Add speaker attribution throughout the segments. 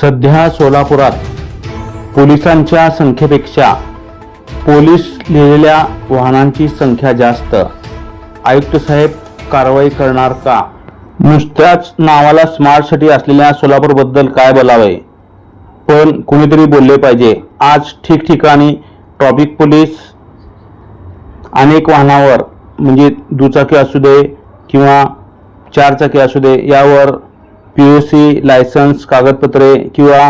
Speaker 1: सध्या सोलापुरात पोलिसांच्या संख्येपेक्षा पोलीस लिहिलेल्या वाहनांची संख्या जास्त. आयुक्त साहेब कारवाई करणार का? नुसत्याच नावाला स्मार्ट सिटी असलेल्या सोलापूरबद्दल काय बोलावे? पण कुणीतरी बोलले पाहिजे. आज ठिकठिकाणी ट्रॉफिक पोलीस अनेक वाहनावर म्हणजे दुचाकी असू दे किंवा चारचाकी असू दे यावर पी यू सी लायसन्स कागदपत्रे किंवा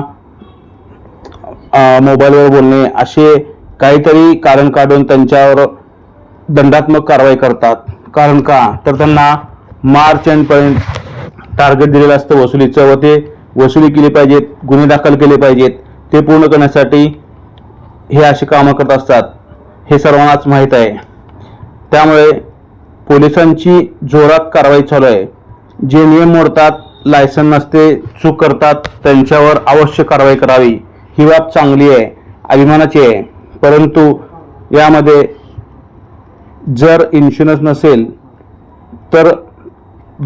Speaker 1: मोबाईलवर बोलणे असे काहीतरी कारण काढून त्यांच्यावर दंडात्मक कारवाई करतात. कारण का? तर त्यांना मार्च एंडपर्यंत टार्गेट दिलेलं असतं वसुलीचं व ते वसुली केली पाहिजेत गुन्हे दाखल केले पाहिजेत ते पूर्ण करण्यासाठी हे अशी कामं करत असतात. हे सर्वांनाच माहीत आहे. त्यामुळे पोलिसांची जोरात कारवाई चालू आहे. जे नियम मोडतात लायसन नसते चूक करतात त्यांच्यावर अवश्य कारवाई करावी. ही बाब चांगली आहे अभिमानाची आहे. परंतु यामध्ये जर इन्शुरन्स नसेल तर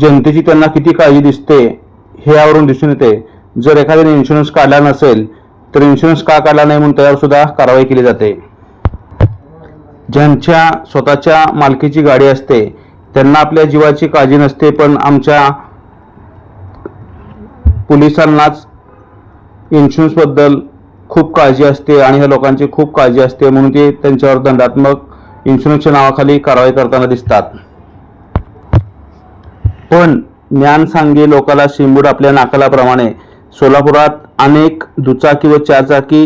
Speaker 1: जनतेची त्यांना किती काळजी दिसते हे यावरून दिसून येते. जर एखाद्याने इन्शुरन्स काढला नसेल तर इन्शुरन्स का काढला नाही म्हणून त्यावर सुद्धा कारवाई केली जाते. ज्यांच्या स्वतःच्या मालकीची गाडी असते त्यांना आपल्या जीवाची काळजी नसते पण आमच्या पोलिसांनाच इन्शुरन्सबद्दल खूप काळजी असते आणि ह्या लोकांची खूप काळजी असते म्हणून ते त्यांच्यावर दंडात्मक इन्शुरन्सच्या नावाखाली कारवाई करताना दिसतात. पण ज्ञान सांगे लोकाला शिंबूड आपल्या नाकालाप्रमाणे सोलापुरात अनेक दुचाकी व चारचाकी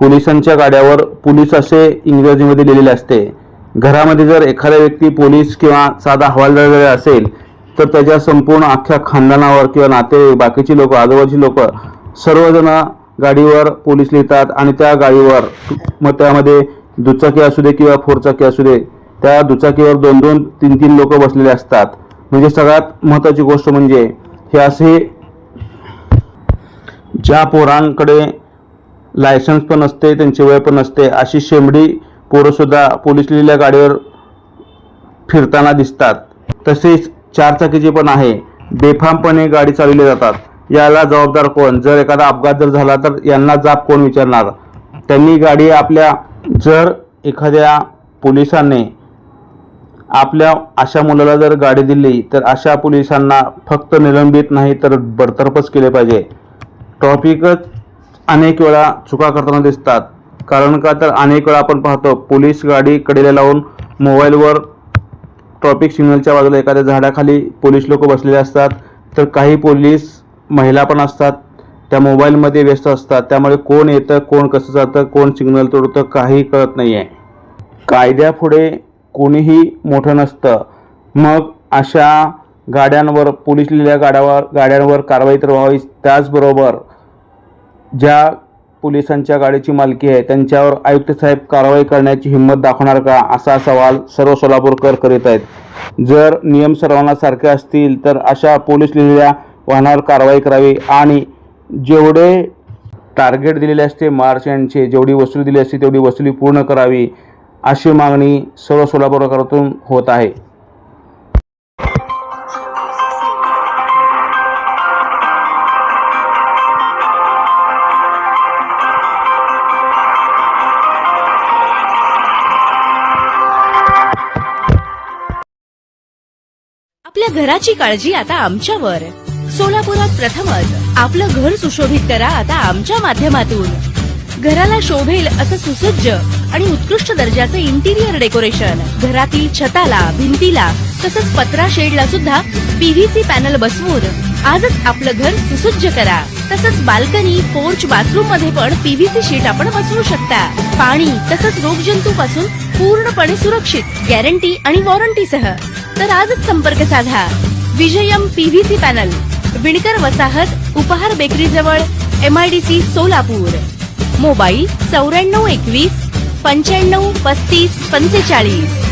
Speaker 1: पोलिसांच्या गाड्यावर पोलीस असे इंग्रजीमध्ये लिहिलेले असते. घरामध्ये जर एखादा व्यक्ती पोलीस किंवा साधा हवालदार जरी असेल तर त्याच्या संपूर्ण अख्ख्या खानदानावर किंवा नाते बाकीची लोक आजूबाजूची लोक सर्वजण गाडीवर पोलीस लिहितात आणि त्या गाडीवर मग त्यामध्ये दुचाकी असू दे किंवा फोरचाकी असू दे त्या दुचाकीवर दोन दोन तीन तीन लोक बसलेले असतात. म्हणजे सगळ्यात महत्त्वाची गोष्ट म्हणजे हे असे ज्या पोरांकडे लायसन्स पण असते त्यांची वय पण असते अशी शेंबडी पोरंसुद्धा पोलीस लिहिलेल्या गाडीवर फिरताना दिसतात. तसेच चारचाकीचे पण आहे. बेफामपणे गाडी चालवली जातात. याला जबाबदार कोण? जर एखादा अपघात जर झाला तर यांना जाब कोण विचारणार? त्यांनी गाडी आपल्या जर एखाद्या पोलिसांनी आपल्या अशा मुलाला जर गाडी दिली तर अशा पोलिसांना फक्त निलंबित नाही तर बडतर्फच केले पाहिजे. ट्रॉफिकच अनेक वेळा चुका करताना दिसतात. कारण का? तर अनेक वेळा आपण पाहतो पोलीस गाडी कडेला लावून मोबाईलवर ट्रॉफिक सिग्नलच्या बाजूला एखाद्या झाडाखाली पोलीस लोक बसलेले असतात तर काही पोलीस महिला पण असतात त्या मोबाईलमध्ये व्यस्त असतात. त्यामुळे कोण येतं कोण कसं जातं कोण सिग्नल तोडतं काही कळत नाही आहे कायद्यापुढे कोणीही मोठं नसतं. मग अशा गाड्यांवर पोलीस लिहिलेल्या गाड्यावर गाड्यांवर कारवाई तर व्हावी त्याचबरोबर ज्या पोलिसांच्या गाडीची मालकी आहे. त्यांच्यावर आयुक्त साहेब कारवाई करण्याची हिंमत दाखवणार का? असा सवाल सर्व सोलापूरकर करीत आहेत. जर नियम सर्वांना सारखे असतील तर अशा पोलीस लिहिलेल्या वाहनावर कारवाई करावी आणि जेवढे टार्गेट दिलेले असते मार्च यांचे जेवढी वसुली दिली असते तेवढी वसुली पूर्ण करावी अशी मागणी सर्व सोलापूरकरातून होत आहे.
Speaker 2: आपल्या घराची काळजी आता आमच्यावर. सोलापुरात प्रथमच आपलं घर सुशोभित करा आता आमच्या माध्यमातून. घराला शोभेल असं सुसज्ज आणि उत्कृष्ट दर्जाचे इंटिरियर डेकोरेशन घरातील छताला भिंतीला तसंच पत्रा शेडला सुद्धा पीव्हीसी पॅनल बसवून आजच आपलं घर सुसज्ज करा. तसंच बाल्कनी पोर्च बाथरूममध्ये पण पीव्हीसी शीट आपण बसवू शकता. पाणी तसंच रोगजंतू पासून पूर्णपणे सुरक्षित गॅरंटी आणि वॉरंटी सह. तर आजच संपर्क साधा. Vijayam PVC panel. विणकर वसाहत उपहार बेकरी जवळ एमआयडीसी सोलापूर. मोबाईल चौऱ्याण्णव एकवीस पंच्याण्णव पस्तीस पंचेचाळीस.